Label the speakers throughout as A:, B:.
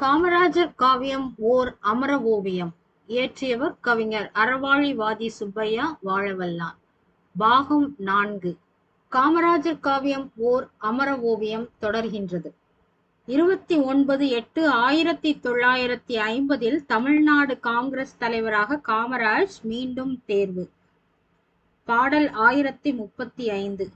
A: காமராஜர் காவியம் ஓர் அமர ஓவியம். இயற்றியவர் கவிஞர் அறவாழிவாதி சுப்பையா வாழவல்லான். பாகம் நான்கு. காமராஜர் காவியம் ஓர் அமர ஓவியம் தொடர்கின்றது. இருபத்தி ஒன்பது எட்டு ஆயிரத்தி தொள்ளாயிரத்தி ஐம்பதில் தமிழ்நாடு காங்கிரஸ் தலைவராக காமராஜ் மீண்டும் தேர்வு. பாடல் ஆயிரத்தி முப்பத்தி ஐந்து.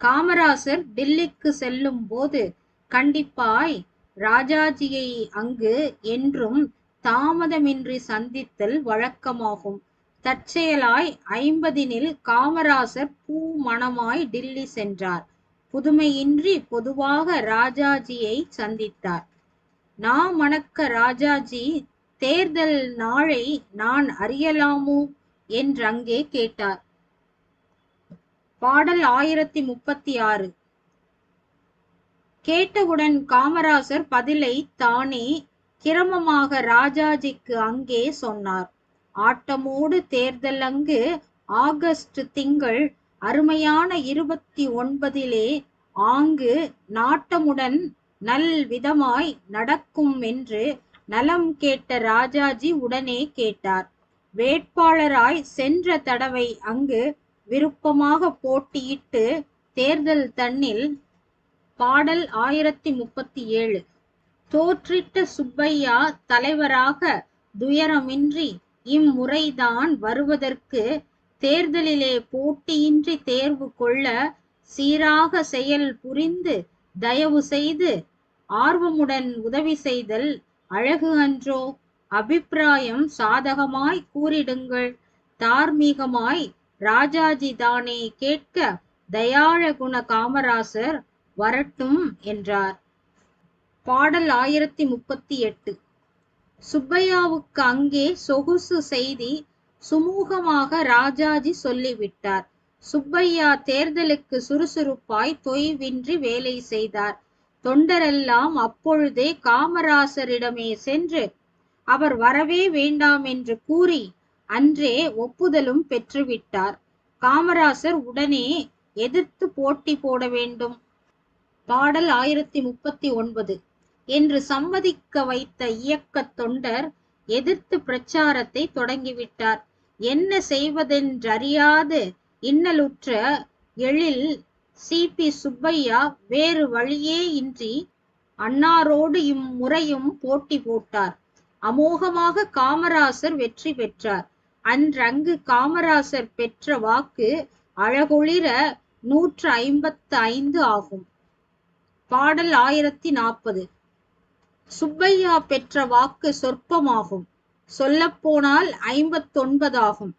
A: காமராசர் டில்லிக்கு செல்லும் போது கண்டிப்பாய் ராஜாஜியை அங்கு என்றும் தாமதமின்றி சந்தித்தல் வழக்கமாகும். தற்செயலாய் ஐம்பதினில் காமராசர் பூ மணமாய் டில்லி சென்றார். புதுமையின்றி பொதுவாக ராஜாஜியை சந்தித்தார். நா மணக்க ராஜாஜி தேர்தல் நாளை நான் அறியலாமோ என்றங்கே கேட்டார். பாடல் ஆயிரத்தி முப்பத்தி ஆறு. கேட்டவுடன் காமராசர் பதிலை தானே கிரமமாக ராஜாஜிக்கு அங்கே சொன்னார். ஆட்டமோடு தேர்தல் அங்கு ஆகஸ்ட் திங்கள் அருமையான இருபத்தி ஒன்பதிலே ஆங்கு நாட்டமுடன் நல் விதமாய் நடக்கும் என்று நலம் கேட்ட ராஜாஜி உடனே கேட்டார். வேட்பாளராய் சென்ற தடவை அங்கு விருப்பமாக போட்டியிட்டு தேர்தல் தன்னில் பாடல் ஆயிரத்தி முப்பத்தி ஏழு. தோற்றிட்ட சுப்பையா தலைவராக துயரமின்றி இம்முறைதான் வருவதற்கு தேர்தலிலே போட்டியின்றி தேர்வு கொள்ள சீராக செயல் புரிந்து தயவு செய்து ஆர்வமுடன் உதவி செய்தல் அழகு அன்றோ. அபிப்பிராயம் சாதகமாய் கூறிடுங்கள். தார்மீகமாய் ராஜாஜி தானே கேட்க தயாழ குண காமராசர் வரட்டும் என்றார். பாடல் ஆயிரத்தி முப்பத்தி எட்டு. சுப்பையாவுக்கு அங்கே சொகுசு செய்தி சுமூகமாக ராஜாஜி சொல்லிவிட்டார். சுப்பையா தேர்தலுக்கு சுறுசுறுப்பாய் தொய்வின்றி வேலை செய்தார். தொண்டரெல்லாம் அப்பொழுதே காமராசரிடமே சென்று அவர் வரவே வேண்டாம் என்று கூறி அன்றே ஒப்புதலும் பெற்றுவிட்டார். காமராசர் உடனே எதிர்த்து போட்டி போட வேண்டும். பாடல் ஆயிரத்தி முப்பத்தி ஒன்பது. என்று சம்மதிக்க வைத்த இயக்க தொண்டர் எதிர்த்து பிரச்சாரத்தை தொடங்கிவிட்டார். என்ன செய்வதென்றறியாது இன்னலுற்ற எழில் சி. பி. சுப்பையா வேறு வழியே இன்றி அன்னாரோடு இம்முறையும் போட்டி போட்டார். அமோகமாக காமராசர் வெற்றி பெற்றார். அன்றங்கு காமராசர் பெற்ற வாக்கு அழகொளிர நூற்று ஐம்பத்து ஐந்து ஆகும். பாடல் ஆயிரத்தி நாற்பது. சுப்பையா பெற்ற வாக்கு சொற்பமாகும். சொல்லப்போனால் ஐம்பத்தொன்பதாகும்.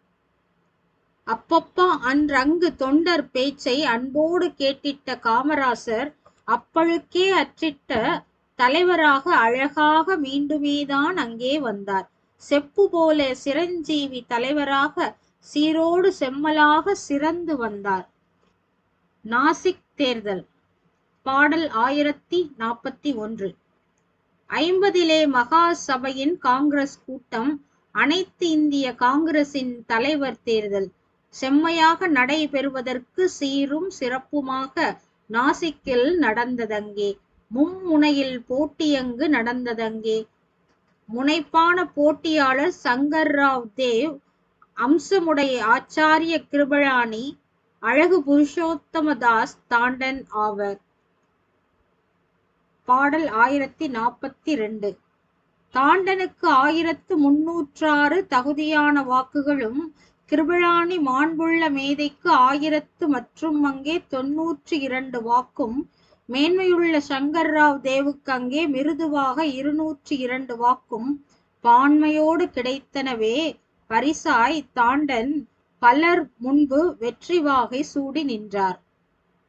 A: அப்பப்பா அன்றங்கு தொண்டர் பேச்சை அன்போடு கேட்டிட்ட காமராசர் அப்பழுக்கே அற்றிட்ட தலைவராக அழகாக மீண்டுமேதான் அங்கே வந்தார். செப்பு போல சிரஞ்சீவி தலைவராக சீரோடு செம்மலாக சிறந்து வந்தார். நாசிக் தேர்தல். பாடல் ஆயிரத்தி நாற்பத்தி ஒன்று. ஐம்பதிலே மகா சபையின் காங்கிரஸ் கூட்டம் அனைத்து இந்திய காங்கிரசின் தலைவர் தேர்தல் செம்மையாக நடைபெறுவதற்கு சீரும் சிறப்புமாக நாசிக்கில் நடந்ததங்கே. மும்முனையில் போட்டியங்கு நடந்ததங்கே. முனைப்பான போட்டியாளர் சங்கர் ராவ் தேவ் அம்சமுடைய ஆச்சாரிய கிருபழானி அழகு புருஷோத்தமதாஸ் தாண்டன் ஆவர். பாடல் ஆயிரத்தி நாற்பத்தி ரெண்டு. தாண்டனுக்கு ஆயிரத்து முன்னூற்றாறு தகுதியான வாக்குகளும் கிருபழானி மாண்புள்ள மேதைக்கு ஆயிரத்து மற்றும் அங்கே தொன்னூற்றி இரண்டு வாக்கும் மேன்மையுள்ள சங்கர் ராவ் தேவுக்கு அங்கே மிருதுவாக இருநூற்றி இரண்டு வாக்கும் பான்மையோடு கிடைத்தனவே பரிசாய் தாண்டன் பலர் முன்பு வெற்றி வாகை சூடி நின்றார்.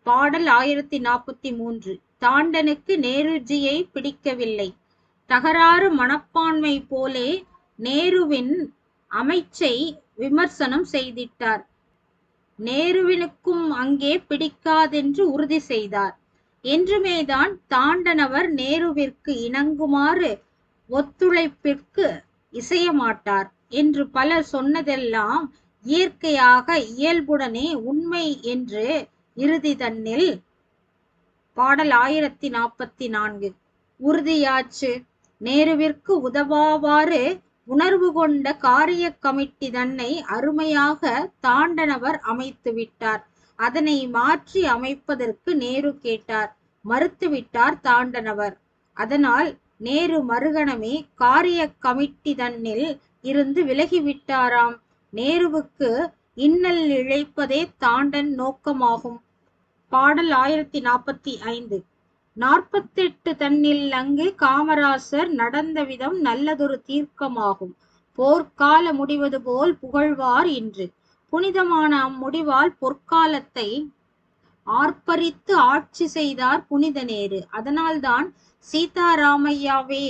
A: பாடல் ஆயிரத்தி நாற்பத்தி மூன்று. தாண்டனுக்கு நேருஜியை பிடிக்கவில்லை. தகராறு மனப்பான்மை போலே நேருவின் அமைச்சை விமர்சனம் செய்திட்டார். நேருவினுக்கும் அங்கே பிடிக்காதென்று உறுதி செய்தார். என்றுமேதான் தாண்டனவர் நேருவிற்கு இணங்குமாறு ஒத்துழைப்பிற்கு இசையமாட்டார் என்று பலர் சொன்னதெல்லாம் இயற்கையாக இயல்புடனே உண்மை என்று இறுதி தன்னில் பாடல் ஆயிரத்தி நாற்பத்தி நான்கு. உறுதியாச்சு. நேருவிற்கு உதவாவாறு உணர்வு கொண்ட காரிய கமிட்டி தன்னை அருமையாக தாண்டனவர் அமைத்து விட்டார். அதனை மாற்றி அமைப்பதற்கு நேரு கேட்டார். மறுத்துவிட்டார் தாண்டனவர். அதனால் நேரு மறுகணமே காரிய கமிட்டி தன்னில் இருந்து விலகிவிட்டாராம். நேருவுக்கு இன்னல் இழைப்பதே தாண்டன் நோக்கமாகும். பாடல் ஆயிரத்தி நாற்பத்தி ஐந்து. நாற்பத்தெட்டு தன்னில் அங்கு காமராசர் நடந்த விதம் நல்லதொரு தீர்க்கமாகும். போர்க்கால முடிவது போல் புகழ்வார் இன்று. புனிதமான அம்முடிவால் பொற்காலத்தை ஆர்ப்பரித்து ஆட்சி செய்தார் புனித நேரு. அதனால்தான் சீதாராமையாவே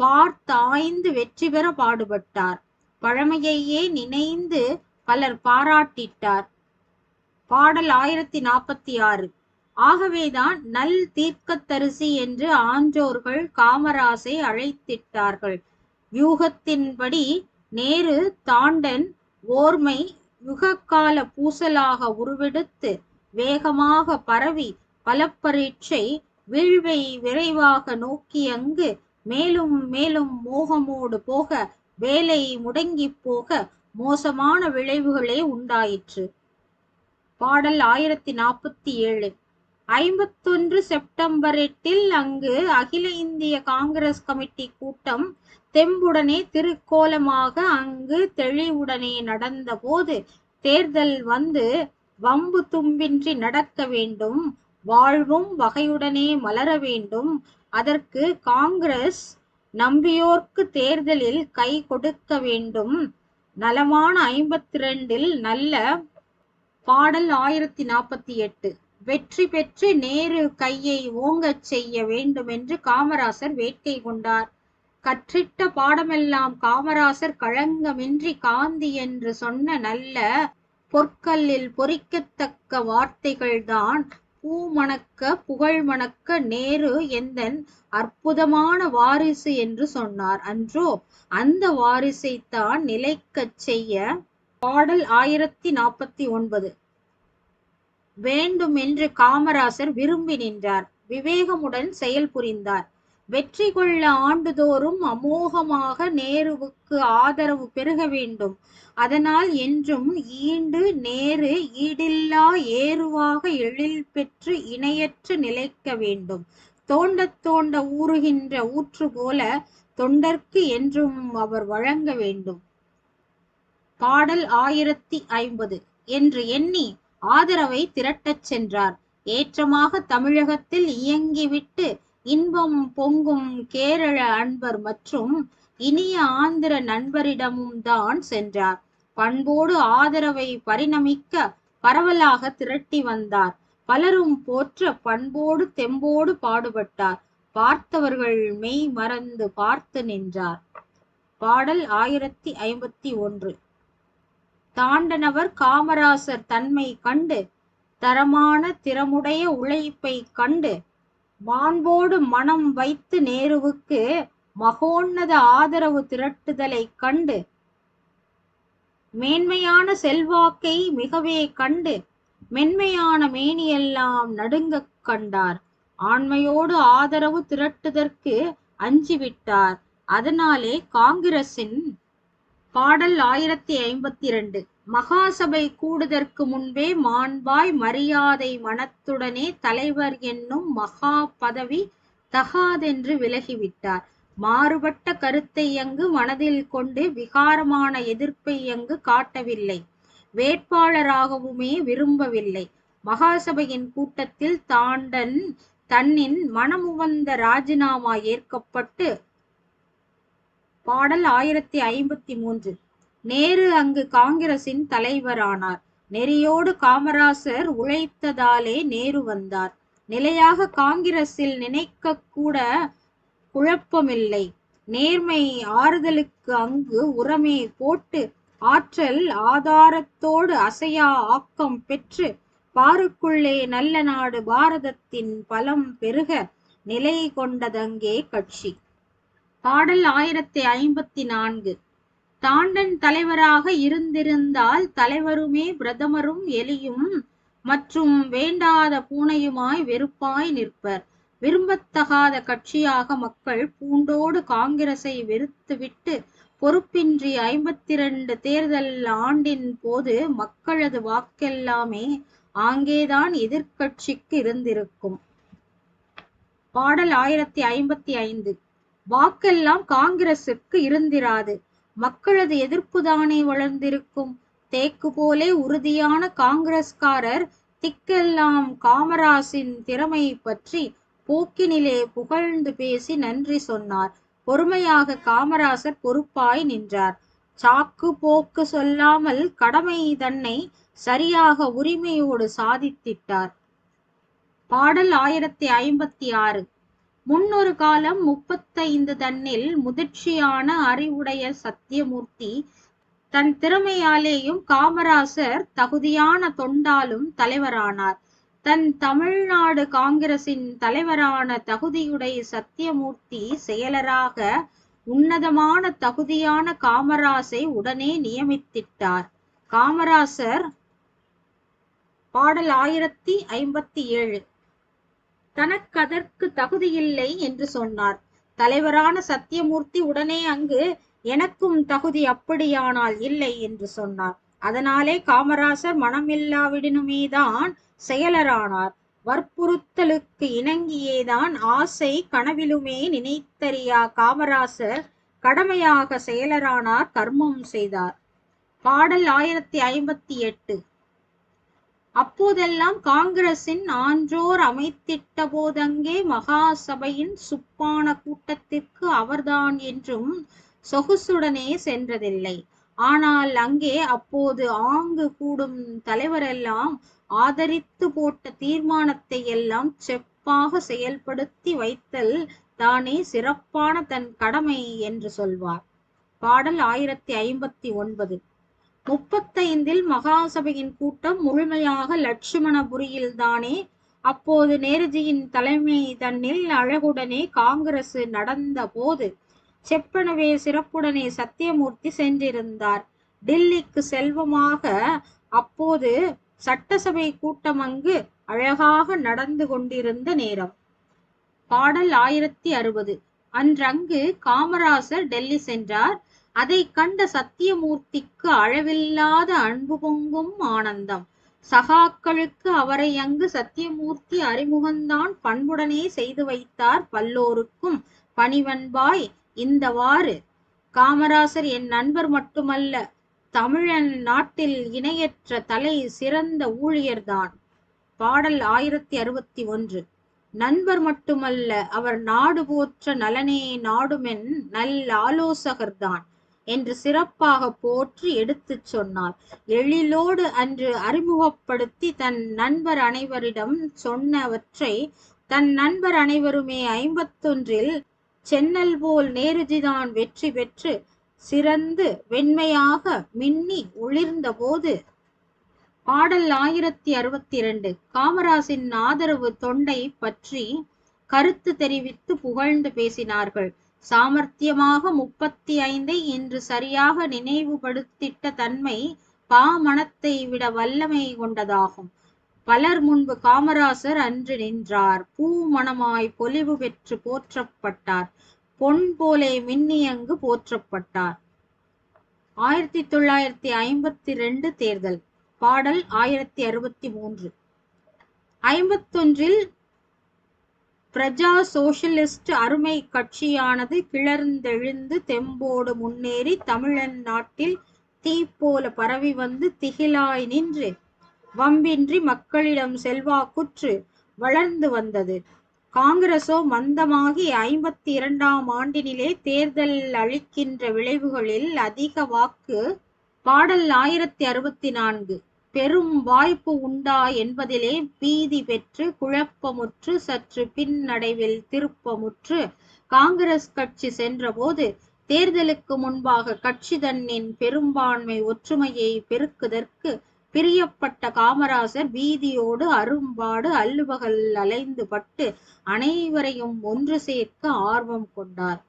A: பார்த்தாய்ந்து வெற்றி பெற பாடுபட்டார். பழமையையே நினைந்து பலர் பாராட்டிட்டார். பாடல் ஆயிரத்தி நாற்பத்தி ஆறு. ஆகவேதான் நல் தீர்க்கத்தரிசி என்று ஆன்றோர்கள் காமராசை அழைத்திட்டார்கள். வியூகத்தின்படி நேரு தாண்டன் ஓர்மை யுகக்கால பூசலாக உருவெடுத்து வேகமாக பரவி பலப்பரீட்சை வீழ்வை விரைவாக நோக்கி அங்கு மேலும் மேலும் மோகமோடு போக வேலை முடங்கிப் போக மோசமான விளைவுகளே உண்டாயிற்று. பாடல் ஆயிரத்தி நாற்பத்தி ஏழு. ஐம்பத்தொன்று செப்டம்பர் எட்டில் அங்கு அகில இந்திய காங்கிரஸ் கமிட்டி கூட்டம் தெம்புடனே திருக்கோலமாக அங்கு தெளிவுடனே நடந்தபோது தேர்தல் வந்து வம்பு தும்பின்றி நடக்க வேண்டும் வாழ்வும் வகையுடனே மலர வேண்டும். அதற்கு காங்கிரஸ் நம்பியோர்க்கு தேர்தலில் கை கொடுக்க வேண்டும். நலமான ஐம்பத்தி ரெண்டில் நல்ல பாடல் ஆயிரத்தி நாற்பத்தி எட்டு. வெற்றி பெற்று நேரு கையை ஓங்கச் செய்ய வேண்டும் என்று காமராசர் வேட்கை கொண்டார். கற்றிட்ட பாடமெல்லாம் காமராசர் களங்கமின்றி காந்தி என்று சொன்ன நல்ல பொற்கல்லில் பொறிக்கத்தக்க வார்த்தைகள்தான். பூ மணக்க புகழ் மணக்க நேரு எந்தன் அற்புதமான வாரிசு என்று சொன்னார். அன்றோ அந்த வாரிசைத்தான் நிலைக்கச் செய்ய பாடல் ஆயிரத்தி நாற்பத்தி ஒன்பது. வேண்டும் என்று காமராசர் விரும்பி நின்றார். விவேகமுடன் செயல் புரிந்தார். வெற்றி கொள்ள ஆண்டுதோறும் அமோகமாக நேருவுக்கு ஆதரவு பெருக வேண்டும். அதனால் என்றும் ஈண்டு நேரு ஈடில்லா ஏறுவாக எழில் பெற்று இணையற்று நிலைக்க வேண்டும். தோண்ட தோண்ட ஊறுகின்ற ஊற்று போல தொண்டர்க்கு என்றும் அவர் வழங்க வேண்டும். பாடல் ஆயிரத்தி ஐம்பது. என்று எண்ணி ஆதரவை திரட்டச் சென்றார். ஏற்றமாக தமிழகத்தில் இயங்கிவிட்டு இன்பம் பொங்கும் கேரள அன்பர் மற்றும் இனிய ஆந்திர நண்பரிடமும் தான் சென்றார். பண்போடு ஆதரவை பரிணமிக்க பரவலாக திரட்டி வந்தார். பலரும் போற்ற பண்போடு தெம்போடு பாடுபட்டார். பார்த்தவர்கள் மெய் மறந்து பார்த்து நின்றார். பாடல் ஆயிரத்தி ஐம்பத்தி ஒன்று. தாண்டனவர் காமராசர் தன்மை கண்டு தரமான திறமுடைய உழைப்பை கண்டு மாண்போடு மனம் வைத்து நேருவுக்கு மகோன்னத ஆதரவு திரட்டுதலை கண்டு மேன்மையான செல்வாக்கை மிகவே கண்டு மென்மையான மேனியெல்லாம் நடுங்கக் கண்டார். ஆண்மையோடு ஆதரவு திரட்டுதற்கு அஞ்சிவிட்டார். அதனாலே காங்கிரசின் பாடல் ஆயிரத்தி ஐம்பத்தி இரண்டு மகாசபை கூடுதற்கு முன்பே மாண்பாய் மரியாதை மனத்துடனே தலைவர் என்னும் மகா பதவி தகாதென்று விலகிவிட்டார். மாறுபட்ட கருத்தை எங்கு மனதில் கொண்டு விகாரமான எதிர்ப்பை எங்கு காட்டவில்லை. வேட்பாளராகவுமே விரும்பவில்லை. மகாசபையின் கூட்டத்தில் தாண்டன் தன்னின் மனமுவந்த ராஜினாமா ஏற்கப்பட்டு பாடல் ஆயிரத்தி ஐம்பத்தி மூன்று. நேரு அங்கு காங்கிரசின் தலைவரானார். நெறியோடு காமராசர் உழைத்ததாலே நேரு வந்தார். நிலையாக காங்கிரஸில் நினைக்க கூட குழப்பமில்லை. நேர்மை ஆறுதலுக்கு அங்கு உரமே போட்டு ஆற்றல் ஆதாரத்தோடு அசையா ஆக்கம் பெற்று பாருக்குள்ளே நல்ல நாடு பாரதத்தின் பலம் பெருக நிலை கொண்டதங்கே கட்சி. பாடல் ஆயிரத்தி ஐம்பத்தி நான்கு. தாண்டன் தலைவராக இருந்திருந்தால் தலைவருமே பிரதமரும் எலியும் மற்றும் வேண்டாத பூனையுமாய் வெறுப்பாய் நிற்பர். விரும்பத்தகாத கட்சியாக மக்கள் பூண்டோடு காங்கிரஸை வெறுத்துவிட்டு பொறுப்பின்றி ஐம்பத்தி இரண்டு தேர்தல் ஆண்டின் போது மக்களது வாக்கெல்லாமே ஆங்கேதான் எதிர்க்கட்சிக்கு இருந்திருக்கும். பாடல் ஆயிரத்தி ஐம்பத்தி ஐந்து. வாக்கெல்லாம் காங்கிரசுக்கு இருந்திராது. மக்களது எதிர்ப்புதானே வளர்ந்திருக்கும்? தேக்கு போலே உறுதியான காங்கிரஸ்காரர் திக்கெல்லாம் காமராசின் திறமை பற்றி போக்கினிலே புகழ்ந்து பேசி நன்றி சொன்னார். பொறுமையாக காமராசர் பொறுப்பாய் நின்றார். சாக்கு போக்கு சொல்லாமல் கடமை தன்னை சரியாக உரிமையோடு சாதித்திட்டார். பாடல் ஆயிரத்தி ஐம்பத்தி ஆறு. முன்னொரு காலம் முப்பத்தைந்து தன்னில் முதிர்ச்சியான அறிவுடைய சத்தியமூர்த்தி தன் திறமையாலேயும் காமராசர் தகுதியான தொண்டாலும் தலைவரானார். தன் தமிழ்நாடு காங்கிரசின் தலைவரான தகுதியுடைய சத்தியமூர்த்தி செயலராக உன்னதமான தகுதியான காமராசை உடனே நியமித்திட்டார். காமராசர் பாடல் ஆயிரத்தி ஐம்பத்தி ஏழு. தனக்கதற்கு தகுதியில்லை என்று சொன்னார். தலைவரான சத்தியமூர்த்தி உடனே அங்கு எனக்கும் தகுதி அப்படியானால் இல்லை என்று சொன்னார். அதனாலே காமராசர் மனமில்லாவிடனுமேதான் செயலரானார். வற்புறுத்தலுக்கு இணங்கியேதான் ஆசை கனவிலுமே நினைத்தறியா காமராசர் கடமையாக செயலரானார் கர்மம் செய்தார். பாடல் ஆயிரத்தி ஐம்பத்தி எட்டு. அப்போதெல்லாம் காங்கிரசின் ஆன்றோர் அமைத்திட்ட போதங்கே மகாசபையின் சுப்பான கூட்டத்திற்கு அவர்தான் என்றும் சொகுசுடனே சென்றதில்லை. ஆனால் அங்கே அப்போது ஆங்கு கூடும் தலைவரெல்லாம் ஆதரித்து போட்ட தீர்மானத்தை எல்லாம் செப்பாக செயல்படுத்தி வைத்தல் தானே சிறப்பான தன் கடமை என்று சொல்வார். பாடல் ஆயிரத்தி ஐம்பத்தி ஒன்பது. முப்பத்தைந்தில் மகாசபையின் கூட்டம் முழுமையாக லட்சுமணபுரியில் தானே அப்போது நேருஜியின் தலைமை தன்னில் அழகுடனே காங்கிரஸ் நடந்த போது செப்பனவே சிறப்புடனே சத்தியமூர்த்தி சென்றிருந்தார். டில்லிக்கு செல்வமாக அப்போது சட்டசபை கூட்டம் அங்கு அழகாக நடந்து கொண்டிருந்த நேரம். பாடல் ஆயிரத்தி அறுபது. அன்றங்கு காமராசர் டெல்லி சென்றார். அதை கண்ட சத்தியமூர்த்திக்கு அளவில்லாத அன்பு பொங்கும் ஆனந்தம். சகாக்களுக்கு அவரை அங்கு சத்தியமூர்த்தி அறிமுகந்தான் பண்புடனே செய்து வைத்தார் பல்லோருக்கும். பணிவன்பாய் இந்தவாறு காமராசர் என் நண்பர் மட்டுமல்ல தமிழன் நாட்டில் இணையற்ற தலை சிறந்த ஊழியர்தான். பாடல் ஆயிரத்தி அறுபத்தி ஒன்று. நண்பர் மட்டுமல்ல அவர் நாடு போற்ற நலனே நாடுமென் நல் ஆலோசகர்தான். என்று சிறப்பாக போற்றி எடுத்துச் சொன்னார் எழிலோடு அன்று அறிமுகப்படுத்தி தன் நண்பர் அனைவரிடம் சொன்னவற்றை தன் நண்பர் அனைவருமே ஐம்பத்தொன்றில் சென்னல் போல் நேருஜிதான் வெற்றி பெற்று சிறந்து வெண்மையாக மின்னி ஒளிர்ந்த போது பாடல் ஆயிரத்தி அறுபத்தி இரண்டு காமராசின் ஆதரவு தொண்டை பற்றி கருத்து தெரிவித்து புகழ்ந்து பேசினார்கள். சாமர்த்தியமாக முப்பத்தி ஐந்தை இன்று சரியாக நினைவுபடுத்திட்ட தன்மை பாமணத்தை விட வல்லமை கொண்டதாகும். பலர் முன்பு காமராசர் அன்று நின்றார். பூ மணமாய் பொலிவு பெற்று போற்றப்பட்டார். பொன் போலே மின்னியங்கு போற்றப்பட்டார். ஆயிரத்தி தொள்ளாயிரத்தி ஐம்பத்தி ரெண்டு தேர்தல். பாடல் ஆயிரத்தி அறுபத்தி மூன்று. ஐம்பத்தொன்றில் பிரஜா சோசியலிஸ்ட் அருமை கட்சியானது கிளர்ந்தெழுந்து தெம்போடு முன்னேறி தமிழன் நாட்டில் தீ போல பரவி வந்து திகிலாய் நின்று வம்பின்றி மக்களிடம் செல்வாக்குற்று வளர்ந்து வந்தது. காங்கிரசோ மந்தமாகி ஐம்பத்தி இரண்டாம் ஆண்டினிலே தேர்தல் அளிக்கின்ற விளைவுகளில் அதிக வாக்கு பாடல் ஆயிரத்தி அறுபத்தி நான்கு. பெரும் வாய்ப்பு உண்டா என்பதிலே பீதி பெற்று குழப்பமுற்று சற்று பின்னடைவில் திருப்பமுற்று காங்கிரஸ் கட்சி சென்றபோது தேர்தலுக்கு முன்பாக கட்சி தன்னின் பெரும்பான்மை ஒற்றுமையை பெருக்குதற்கு பிரியப்பட்ட காமராசர் வீதியோடு அரும்பாடு அல்லுபகல் அலைந்து பட்டு அனைவரையும் ஒன்று சேர்க்க ஆர்வம் கொண்டார்.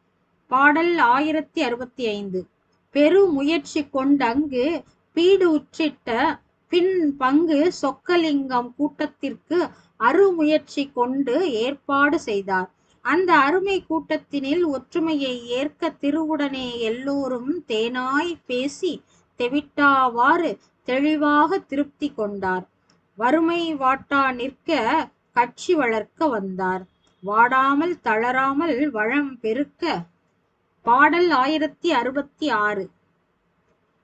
A: பாடல் ஆயிரத்தி அறுபத்தி ஐந்து. பெரு முயற்சி கொண்டங்கு பீடு உற்றிட்ட பின் பங்கு சொக்கலிங்கம் கூட்டத்திற்கு அருமுயற்சி கொண்டு ஏற்பாடு செய்தார். அந்த அருமை கூட்டத்தினில் ஒற்றுமையை ஏற்க திருவுடனே எல்லோரும் தேனாய் பேசி தெவிட்டாவாறு தெளிவாக திருப்தி கொண்டார். வறுமை வாட்டா நிற்க கட்சி வளர்க்க வந்தார். வாடாமல் தளராமல் வளம் பெருக்க பாடல் ஆயிரத்தி அறுபத்தி ஆறு.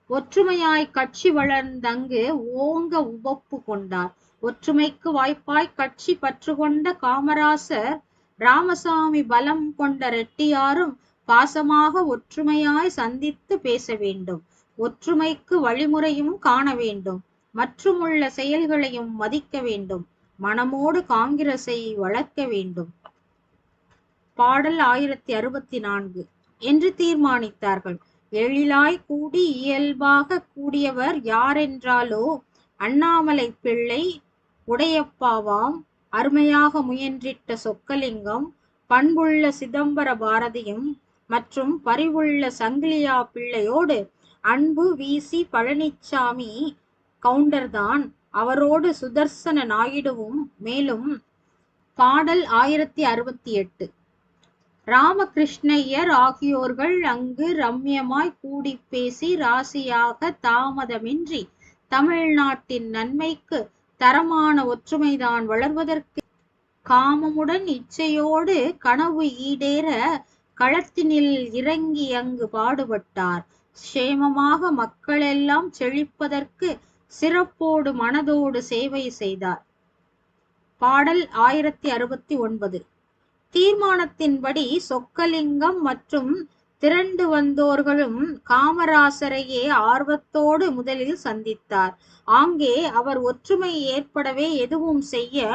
A: ஒற்றுமையாய் கட்சி வளர்ந்தங்கு ஓங்க உவப்பு கொண்டார். ஒற்றுமைக்கு வாய்ப்பாய் கட்சி பற்று கொண்ட காமராசர் ராமசாமி பலம் கொண்ட ரெட்டியாரும் பாசமாக ஒற்றுமையாய் சந்தித்து பேச வேண்டும். ஒற்றுமைக்கு வழிமுறையும் காண வேண்டும். மற்றுமுள்ள செயல்களையும் மதிக்க வேண்டும். மனமோடு காங்கிரஸை வளர்க்க வேண்டும். பாடல் ஆயிரத்தி அறுபத்தி நான்கு. என்று தீர்மானித்தார்கள். எழிலாய் கூடி இயல்பாக கூடியவர் யாரென்றாலோ அண்ணாமலை பிள்ளை உடையப்பாவாம். அருமையாக முயன்றிட்ட சொக்கலிங்கம் பண்புள்ள சிதம்பர பாரதியும் மற்றும் பரிவுள்ள சங்கிலியா பிள்ளையோடு அன்பு வீசி பழனிச்சாமி கவுண்டர்தான். அவரோடு சுதர்சன நாயுடுவும் மேலும் பாடல் ஆயிரத்தி அறுபத்தி எட்டு. ராமகிருஷ்ணய்யர் ஆகியோர்கள் அங்கு ரம்யமாய் கூடி பேசி ராசியாக தாமதமின்றி தமிழ்நாட்டின் நன்மைக்கு தரமான ஒற்றுமைதான் வளர்வதற்கு காமமுடன் இச்சையோடு கனவு ஈடேற களத்தினில் இறங்கி அங்கு பாடுபட்டார். சேமமாக மக்களெல்லாம் செழிப்பதற்கு சிறப்போடு மனதோடு சேவை செய்தார். பாடல் ஆயிரத்தி அறுபத்தி ஒன்பது. தீர்மானத்தின்படி சொக்கலிங்கம் மற்றும் திரண்டு வந்தோர்களும் காமராசரையே ஆர்வத்தோடு முதலில் சந்தித்தார். ஆங்கே அவர் ஒற்றுமை ஏற்படவே எதுவும் செய்ய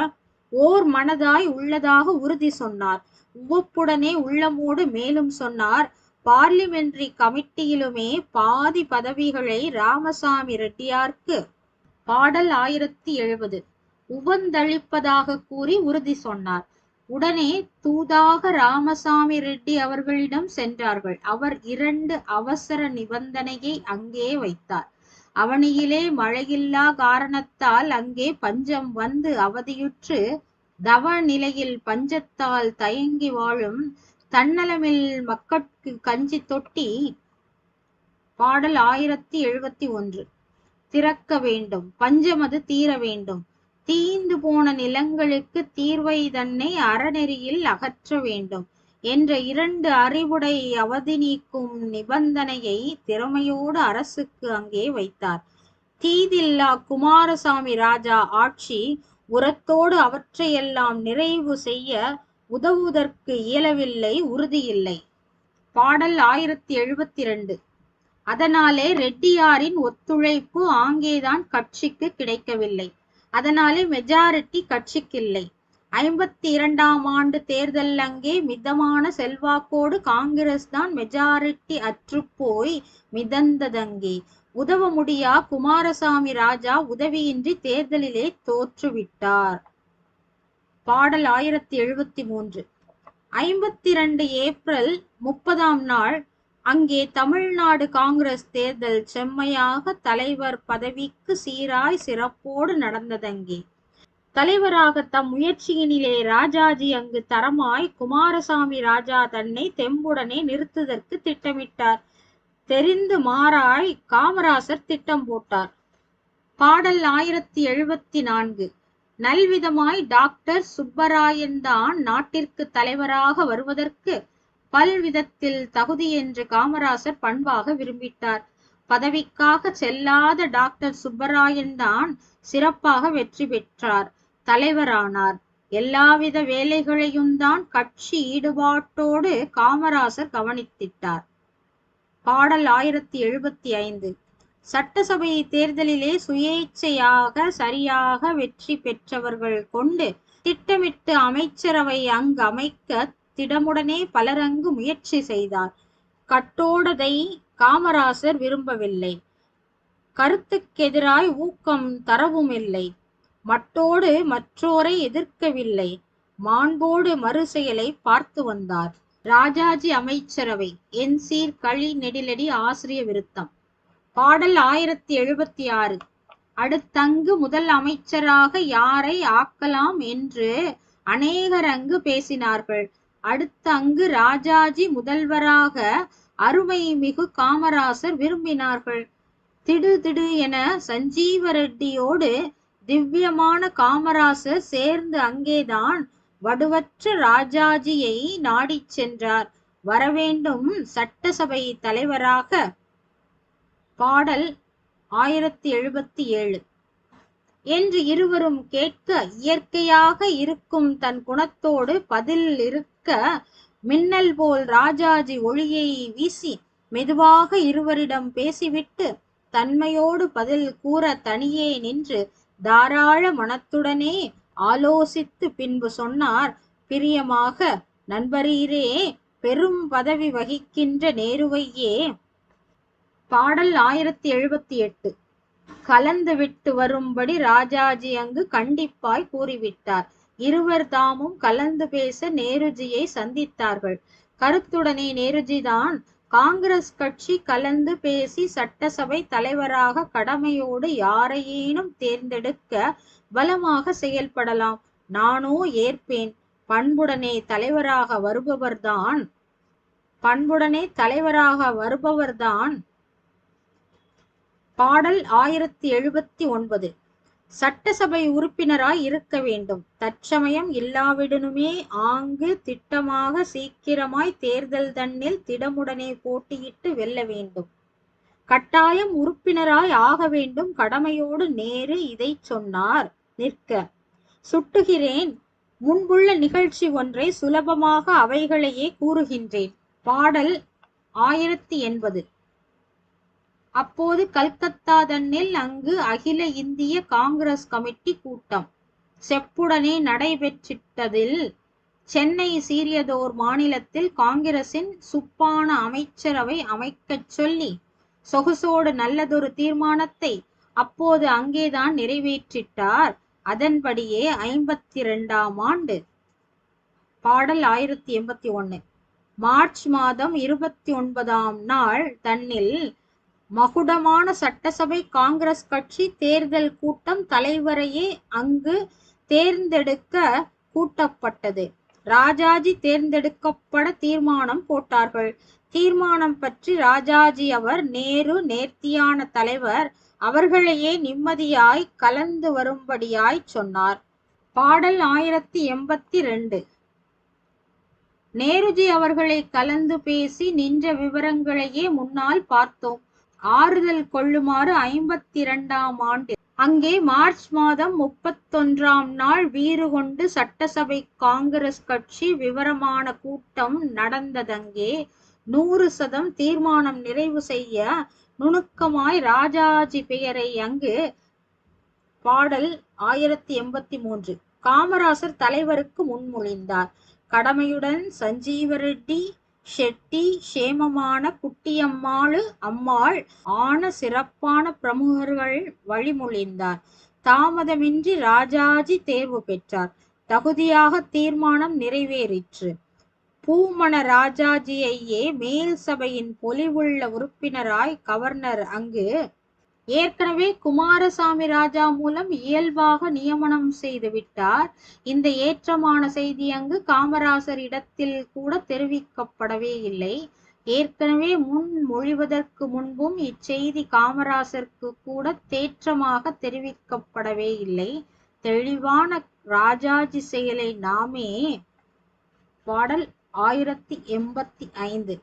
A: ஓர் மனதாய் உள்ளதாக உறுதி சொன்னார். உவப்புடனே உள்ளமோடு மேலும் சொன்னார் பார்லிமெண்டரி கமிட்டியிலுமே பாதி பதவிகளை ராமசாமி ரெட்டியார்க்கு. பாடல் ஆயிரத்தி எழுபது. உவந்தளிப்பதாக கூறி உறுதி சொன்னார். உடனே தூதாக ராமசாமி ரெட்டி அவர்களிடம் சென்றார்கள். அவர் இரண்டு அவசர நிபந்தனையை அங்கே வைத்தார். அவனியிலே மழையில்லா காரணத்தால் அங்கே பஞ்சம் வந்து அவதியுற்று தவ நிலையில் பஞ்சத்தால் தயங்கி வாழும் தன்னலமில் மக்கட்கு கஞ்சி தொட்டி பாடல் ஆயிரத்தி எழுபத்தி ஒன்று. திறக்க வேண்டும். பஞ்சமது தீர வேண்டும். தீந்து போன நிலங்களுக்கு தீர்வை தன்னை அறநெறியில் அகற்ற வேண்டும் என்ற இரண்டு அறிவுடை அவதி நீக்கும் நிபந்தனையை திறமையோடு அரசுக்கு அங்கே வைத்தார். தீதில்லா குமாரசாமி ராஜா ஆட்சி உரத்தோடு அவற்றையெல்லாம் நிறைவு செய்ய உதவுவதற்கு இயலவில்லை உறுதியில்லை. பாடல் ஆயிரத்தி எழுபத்தி ரெண்டு அதனாலே ரெட்டியாரின் ஒத்துழைப்பு ஆங்கேதான் கட்சிக்கு கிடைக்கவில்லை. அதனாலே மெஜாரிட்டி கட்சிக்கில்லை. ஐம்பத்தி இரண்டாம் ஆண்டு தேர்தல் அங்கே மிதமான செல்வாக்கோடு காங்கிரஸ் தான் மெஜாரிட்டி அற்றுப்போய் மிதந்ததங்கே. உதவ முடியா குமாரசாமி ராஜா உதவியின்றி தேர்தலிலே தோற்றுவிட்டார். பாடல் ஆயிரத்தி எழுபத்தி மூன்று. ஐம்பத்தி இரண்டு ஏப்ரல் முப்பதாம் நாள் அங்கே தமிழ்நாடு காங்கிரஸ் தேர்தல் செம்மையாக தலைவர் பதவிக்கு சீராய் சிறப்போடு நடந்ததங்கே. தலைவராக தம் முயற்சியினிலே ராஜாஜி அங்கு தரமாய் குமாரசாமி ராஜா தன்னை தெம்புடனே நிறுத்துதற்கு திட்டமிட்டார். தெரிந்து மாறாய் காமராசர் திட்டம் போட்டார். பாடல் ஆயிரத்தி எழுபத்தி நான்கு. நல்விதமாய் டாக்டர் சுப்பராயன் தான் நாட்டிற்கு தலைவராக வருவதற்கு பல்விதத்தில் தகுதி என்று காமராசர் பண்பாக விரும்பிட்டார். பதவிக்காக செல்லாத டாக்டர் சுப்பராயன் தான் சிறப்பாக வெற்றி பெற்றார் தலைவரானார். எல்லாவித வேலைகளையும் தான் கட்சி ஈடுபாட்டோடு காமராசர் கவனித்திட்டார். பாடல் ஆயிரத்தி எழுபத்தி ஐந்து. சட்டசபை தேர்தலிலே சுயேட்சையாக சரியாக வெற்றி பெற்றவர்கள் கொண்டு திட்டமிட்டு அமைச்சரவை அங்கு அமைக்க திடமுடனே பலரங்கு முயற்சி செய்தார். கட்டோடதை காமராசர் விரும்பவில்லை. கருத்துக்கெதிராய் ஊக்கம் தரவும் இல்லை மட்டோடு மற்றோரை எதிர்க்கவில்லை. மாண்போடு மறு செயலை பார்த்து வந்தார். ராஜாஜி அமைச்சரவை என் சீர் களி நெடிலடி ஆசிரிய விருத்தம். பாடல் ஆயிரத்தி எழுபத்தி ஆறு. அடுத்தங்கு முதல் அமைச்சராக யாரை ஆக்கலாம் என்று அநேகர் அங்கு பேசினார்கள். அடுத்த அங்கு ராஜாஜி முதல்வராக அருமை மிகு காமராசர் விரும்பினார்கள். திடு திடு என சஞ்சீவ ரெட்டியோடு திவ்யமான காமராசர் சேர்ந்து அங்கேதான் வடுவற்ற ராஜாஜியை நாடிச் சென்றார். வரவேண்டும் சட்டசபை தலைவராக. பாடல் ஆயிரத்தி எழுபத்தி ஏழு. என்று இருவரும் கேட்க இயற்கையாக இருக்கும் தன் குணத்தோடு பதில் இருக்க மின்னல் போல் ராஜாஜி ஒளியை வீசி மெதுவாக இருவரிடம் பேசிவிட்டு தன்மையோடு பதில் கூற தனியே நின்று தாராள மனத்துடனே ஆலோசித்து பின்பு சொன்னார் பிரியமாக நண்பரீரே பெரும் பதவி வகிக்கின்ற நேருவையே பாடல் ஆயிரத்தி எழுபத்தி எட்டு. கலந்து விட்டு வரும்படி ராஜாஜி அங்கு கண்டிப்பாய் கூறிவிட்டார். இருவர் தாமும் கலந்து பேச நேருஜியை சந்தித்தார்கள். கருத்துடனே நேருஜி தான் காங்கிரஸ் கட்சி கலந்து பேசி சட்டசபை தலைவராக கடமையோடு யாரையேனும் தேர்ந்தெடுக்க பலமாக செயல்படலாம். நானோ ஏற்பேன். பண்புடனே தலைவராக வருபவர்தான் பண்புடனே தலைவராக வருபவர்தான் பாடல் ஆயிரத்தி எழுபத்தி ஒன்பது. சட்டசபை உறுப்பினராய் இருக்க வேண்டும். தற்சமயம் இல்லாவிடனுமே ஆங்கு திட்டமாக சீக்கிரமாய் தேர்தல் தன்னில் திடமுடனே போட்டியிட்டு வெல்ல வேண்டும். கட்டாயம் உறுப்பினராய் ஆக வேண்டும். கடமையோடு நேரு இதை சொன்னார். நிற்க. சுட்டுகிறேன். முன்புள்ள நிகழ்ச்சி ஒன்றை சுலபமாக அவைகளையே கூறுகின்றேன். பாடல் ஆயிரத்தி எண்பது. அப்போது கல்கத்தா தன்னில் அங்கு அகில இந்திய காங்கிரஸ் கமிட்டி கூட்டம். செப்புடனே நடைபெற்றிட்டதில் சென்னை சீரியதோர் மாநிலத்தில் காங்கிரசின் சுப்பான அமைச்சரவை அமைக்கச் சொல்லி சொகுசோடு நல்லதொரு தீர்மானத்தை அப்போது அங்கேதான் நிறைவேற்றிட்டார். அதன்படியே ஐம்பத்தி இரண்டாம் ஆண்டு. பாடல் ஆயிரத்தி எண்பத்தி ஒன்னு. மார்ச் மாதம் இருபத்தி ஒன்பதாம் நாள் தன்னில் மகுடமான சட்டசபை காங்கிரஸ் கட்சி தேர்தல் கூட்டம் தலைவரையே அங்கு தேர்ந்தெடுக்க கூட்டப்பட்டது. ராஜாஜி தேர்ந்தெடுக்கப்பட தீர்மானம் போட்டார்கள். தீர்மானம் பற்றி ராஜாஜி அவர் நேரு நேர்த்தியான தலைவர் அவர்களையே நிம்மதியாய் கலந்து வரும்படியாய் சொன்னார். பாடல் ஆயிரத்தி எண்பத்தி ரெண்டு நேருஜி அவர்களை கலந்து பேசி நின்ற விவரங்களையே முன்னால் பார்த்தோம். ஆறுதல் கொள்ளுமாறு ஐம்பத்தி இரண்டாம் ஆண்டு. அங்கே மார்ச் மாதம் முப்பத்தொன்றாம் நாள் வீறு கொண்டு சட்டசபை காங்கிரஸ் கட்சி விவரமான கூட்டம் நடந்ததங்கே நூறு சதம் தீர்மானம் நிறைவு செய்ய நுணுக்கமாய் ராஜாஜி பெயரை அங்கு பாடல் ஆயிரத்தி எண்பத்தி மூன்று. காமராசர் தலைவருக்கு முன்மொழிந்தார். கடமையுடன் சஞ்சீவ ரெட்டி ஷெட்டி சேமமான குட்டியம்மாளு அம்மாள் ஆன சிறப்பான பிரமுகர்கள் வழிமொழிந்தார். தாமதமின்றி ராஜாஜி தேர்வு பெற்றார். தகுதியாக தீர்மானம் நிறைவேறிற்று. பூமண ராஜாஜியையே மேல் சபையின் பொலிவுள்ள உறுப்பினராய் கவர்னர் அங்கு ஏற்கனவே குமாரசாமி ராஜா மூலம் இயல்பாக நியமனம் செய்து விட்டார். இந்த ஏற்றமான செய்தி அங்கு காமராசர் இடத்தில் கூட தெரிவிக்கப்படவே இல்லை. ஏற்கனவே முன் மொழிவதற்கு முன்பும் இச்செய்தி காமராசருக்கு கூட தேற்றமாக தெரிவிக்கப்படவே இல்லை. தெளிவான ராஜாஜி செயலை நாமே பாடல் ஆயிரத்தி எண்பத்தி ஐந்து.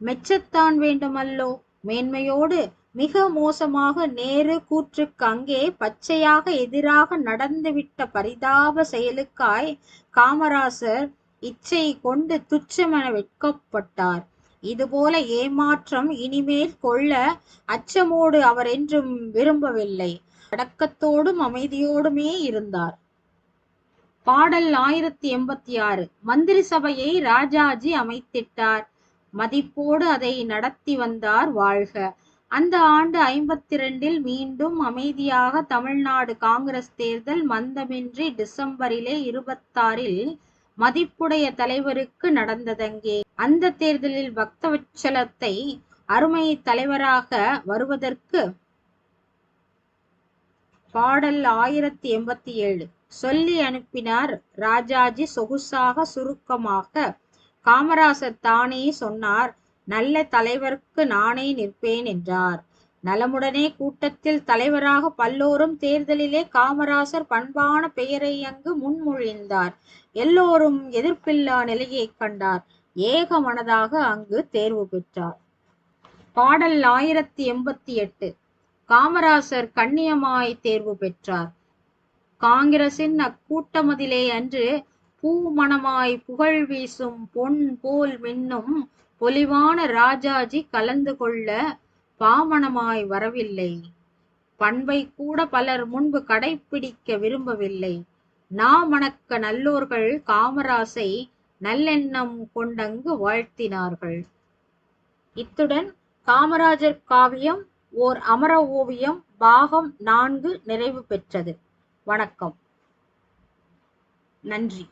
A: மெச்சத்தான் வேண்டுமல்லோ? மேன்மையோடு மிக மோசமாக நேரு கூற்றுக்கு அங்கே பச்சையாக எதிராக நடந்துவிட்ட பரிதாப செயலுக்காய் காமராசர் இச்சை கொண்டு துச்சமென வெட்கப்பட்டார். இதுபோல ஏமாற்றம் இனிமேல் கொள்ள அச்சமோடு அவர் என்றும் விரும்பவில்லை. அடக்கத்தோடும் அமைதியோடுமே இருந்தார். பாடல் ஆயிரத்தி எண்பத்தி ஆறு. மந்திரி சபையை ராஜாஜி அமைத்திட்டார். மதிப்போடு அதை நடத்தி வந்தார் வாழ்க. அந்த ஆண்டு ஐம்பத்தி ரெண்டில் மீண்டும் அமைதியாக தமிழ்நாடு காங்கிரஸ் தேர்தல் மந்தமின்றி டிசம்பரிலே இருபத்தாறில் மதிப்புடைய தலைவருக்கு நடந்ததங்கே. அந்த தேர்தலில் பக்தவச்சலத்தை அருமை தலைவராக வருவதற்கு பாடல் ஆயிரத்தி எண்பத்தி ஏழு. சொல்லி அனுப்பினார் ராஜாஜி சொகுசாக சுருக்கமாக. காமராசர் தானே சொன்னார் நல்ல தலைவருக்கு நானே நிற்பேன் என்றார். நலமுடனே கூட்டத்தில் தலைவராக பல்லோரும் தேர்தலிலே காமராசர் பண்பான பெயரை அங்கு முன்மொழிந்தார். எல்லோரும் எதிர்ப்பில்லா நிலையை கண்டார். ஏக மனதாக அங்கு தேர்வு பெற்றார். பாடல் ஆயிரத்தி எண்பத்தி எட்டு. காமராசர் கண்ணியமாய் தேர்வு பெற்றார். காங்கிரசின் அக்கூட்டமதிலே அன்று பூமணமாய் புகழ் வீசும் பொன் போல் மின்னும் பொலிவான ராஜாஜி கலந்து கொள்ள பாமணமாய் வரவில்லை. பண்பை கூட பலர் முன்பு கடைப்பிடிக்க விரும்பவில்லை. நாமணக்க நல்லோர்கள் காமராசை நல்லெண்ணம் கொண்டங்கு வாழ்த்தினார்கள். இத்துடன் காமராஜர் காவியம் ஓர் அமர ஓவியம் பாகம் நான்கு நிறைவு பெற்றது. வணக்கம். நன்றி.